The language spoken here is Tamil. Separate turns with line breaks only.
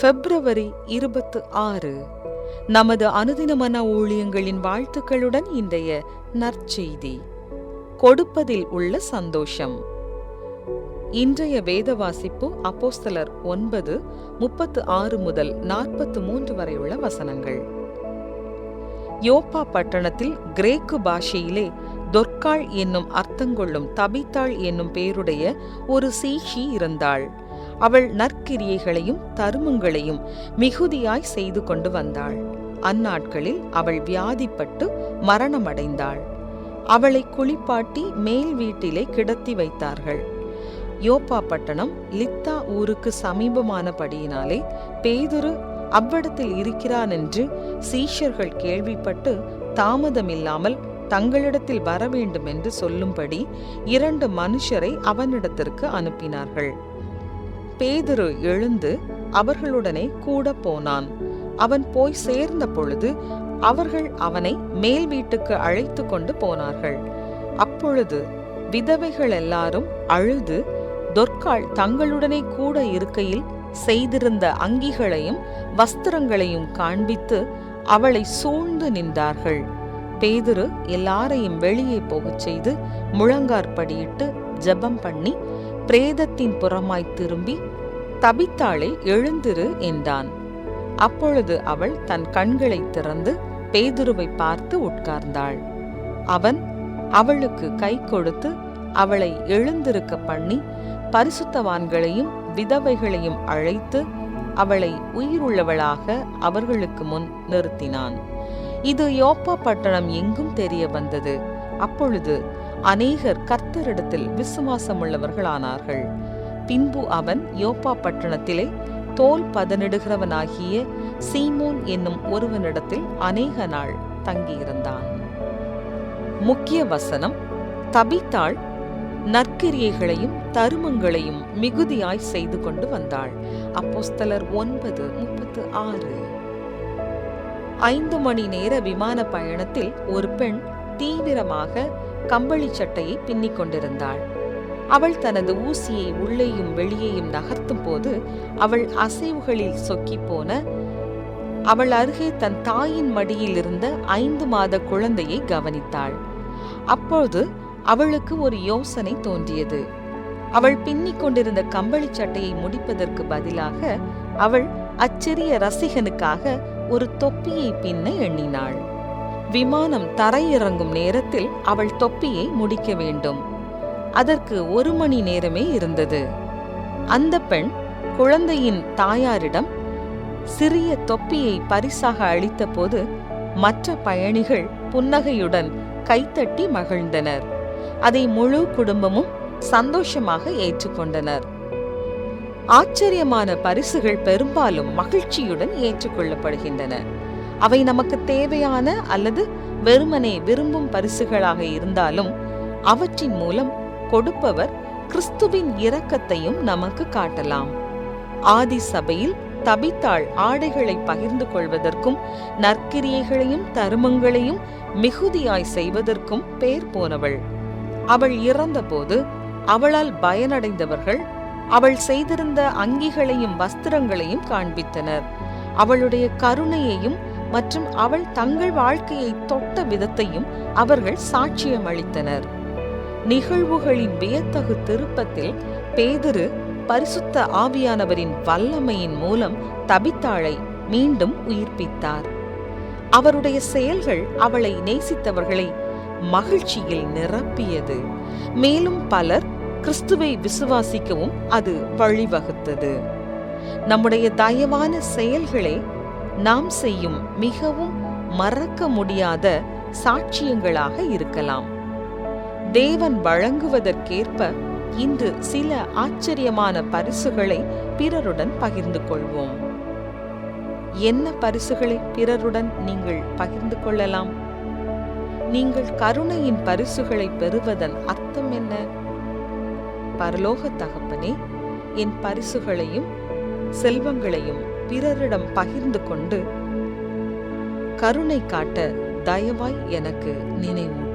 பிப்ரவரி இருபத்து ஆறு. நமது அனுதினமன ஊழியங்களின் வாழ்த்துக்களுடன் இன்றைய நற்செய்தி. கொடுப்பதில் உள்ள சந்தோஷம். இன்றைய வேத வாசிப்பு அப்போஸ்தலர் ஒன்பது முப்பத்து ஆறு முதல் நாற்பத்து மூன்று வரை உள்ள வசனங்கள். யோப்பா பட்டணத்தில் கிரேக்கு பாஷையிலே தொர்க்காள் என்னும் அர்த்தங்கொள்ளும் தபித்தாள் என்னும் பேருடைய ஒரு சீஷி இருந்தாள். அவள் நற்கிரியைகளையும் தருமங்களையும் மிகுதியாய் செய்து கொண்டு வந்தாள். அந்நாட்களில் அவள் வியாதிப்பட்டு மரணமடைந்தாள். அவளை குளிப்பாட்டி மேல் வீட்டிலே கிடத்தி வைத்தார்கள். யோப்பா பட்டணம் லித்தா ஊருக்கு சமீபமானபடியினாலே பேதுரு அவ்விடத்தில் இருக்கிறான் என்று சீஷர்கள் கேள்விப்பட்டு தாமதமில்லாமல் தங்களிடத்தில் வர வேண்டும் என்று சொல்லும்படி இரண்டு மனுஷரை அவனிடத்திற்கு அனுப்பினார்கள். பேதுரு எழுந்து அவர்களுடனே கூட போனான். அவன் போய் சேர்ந்த பொழுது அவர்கள் அவனை மேல் வீட்டுக்கு அழைத்து கொண்டு போனார்கள். அப்பொழுது விதவைகள் எல்லாரும் அழுது தொற்காள் தங்களுடனே கூட இருக்கையில் செய்திருந்த அங்கிகளையும் வஸ்திரங்களையும் காண்பித்து அவளை சூழ்ந்து நின்றார்கள். பேதுரு எல்லாரையும் வெளியே போகச் செய்து முழங்கார்படியிட்டு ஜெபம் பண்ணி பிரேதத்தின் புறமாய் திரும்பி தபித்தாளை எழுந்திரு என்றான். அப்பொழுது அவள் தன் கண்களை திறந்து பேதுருவை பார்த்து உட்கார்ந்தாள். அவன் அவளுக்கு கை கொடுத்து அவளை எழுந்திருக்க பண்ணி பரிசுத்தவான்களையும் விதவைகளையும் அழைத்து அவளை உயிருள்ளவளாக அவர்களுக்கு முன் நிறுத்தினான். இது யோப்பா பட்டணம் எங்கும் தெரிய வந்தது. அப்பொழுது அநேகர் கர்த்தரிடத்தில் விசுவாசம் உள்ளவர்களானார்கள் பின்பு அவன் யோப்பா பட்டணத்திலே தோல் பதனிடுகிறவனாகிய சீமோன் என்னும் ஒருவனிடத்தில் அநேக நாள் தங்கியிருந்தான். முக்கிய வசனம் தபித்தாள் நற்கிரியைகளையும் தருமங்களையும் மிகுதியாய் செய்து கொண்டு வந்தாள். அப்போஸ்தலர் ஒன்பது முப்பத்து ஆறு. ஐந்து மணி நேர விமான பயணத்தில் ஒரு பெண் தீவிரமாக கம்பளி சட்டையை பின்னிக் கொண்டிருந்தாள். அவள் தனது ஊசியை உள்ளேயும் வெளியேயும் நகர்த்தும் போது அவள் அசைவுகளில் சொக்கி போன அவள் அருகே தன் தாயின் மடியில் இருந்த ஐந்து மாத குழந்தையை கவனித்தாள். அப்போது அவளுக்கு ஒரு யோசனை தோன்றியது. அவள் பின்னிக் கொண்டிருந்த கம்பளி சட்டையை முடிப்பதற்கு பதிலாக அவள் அச்சிறிய ரசிகனுக்காக ஒரு தொப்பியை பின்ன எண்ணினாள். விமானம் தரையிறங்கும் நேரத்தில் அவள் தொப்பியை முடிக்க வேண்டும். அதற்கு ஒரு மணி நேரமே இருந்தது. அந்த பெண் குழந்தையின் தாயாரிடம் சிறிய தொப்பியை பரிசாக அளித்தபோது மற்ற பயணிகள் புன்னகையுடன் கைத்தட்டி மகிழ்ந்தனர். அதை முழு குடும்பமும் சந்தோஷமாக ஏற்றுக்கொண்டனர். ஆச்சரியமான பரிசுகள் பெரும்பாலும் மகிழ்ச்சியுடன் ஏற்றுக்கொள்ளப்படுகின்றன. அவை நமக்கு தேவையான அல்லது வெறுமனே விரும்பும் பரிசுகளாக இருந்தாலும் அவற்றின் மூலம் கொடுப்பவர் கிறிஸ்துவின் இரக்கத்தையும் நமக்கு காட்டலாம். ஆதி சபையில் தபித்தாள் ஆடைகளை பகிர்ந்து கொள்வதற்கும் நற்கிரியைகளையும் தருமங்களையும் மிகுதியாய் செய்வதற்கும் பேர் போனவள். அவள் இறந்தபோது அவளால் பயனடைந்தவர்கள் அவள் செய்திருந்த அங்கிகளையும் வஸ்திரங்களையும் காண்பித்தனர். அவளுடைய கருணையையும் மற்றும் அவள் தங்கள் வாழ்க்கையை தொட்ட விதத்தையும் அவர்கள் சாட்சியம் அளித்தனர் நிகழ்வுகளின் வியத்தகு திருப்பத்தில் பேதுரு பரிசுத்த ஆவியானவரின் வல்லமையின் மூலம் தபித்தாளை மீண்டும் உயிர்ப்பித்தார். அவருடைய செயல்கள் அவளை நேசித்தவர்களை மகிழ்ச்சியில் நிரப்பியது. மேலும் பலர் கிறிஸ்துவை விசுவாசிக்கவும் அது வழிவகுத்தது. நம்முடைய தயவான செயல்களே நாம் செய்யும் மிகவும் மறக்க முடியாத சாட்சியங்களாக இருக்கலாம். தேவன் வழங்குவதற்கேற்ப இன்று சில ஆச்சரியமான பரிசுகளை பிறருடன் பகிர்ந்து கொள்வோம். என்ன பரிசுகளை பிறருடன் நீங்கள் பகிர்ந்து கொள்ளலாம்? நீங்கள் கருணையின் பரிசுகளை பெறுவதன் அர்த்தம் என்ன? பரலோக தகப்பனே என் பரிசுகளையும் செல்வங்களையும் பிறரிடம் பகிர்ந்து கொண்டு கருணை காட்ட தயவாய் எனக்கு நினைவு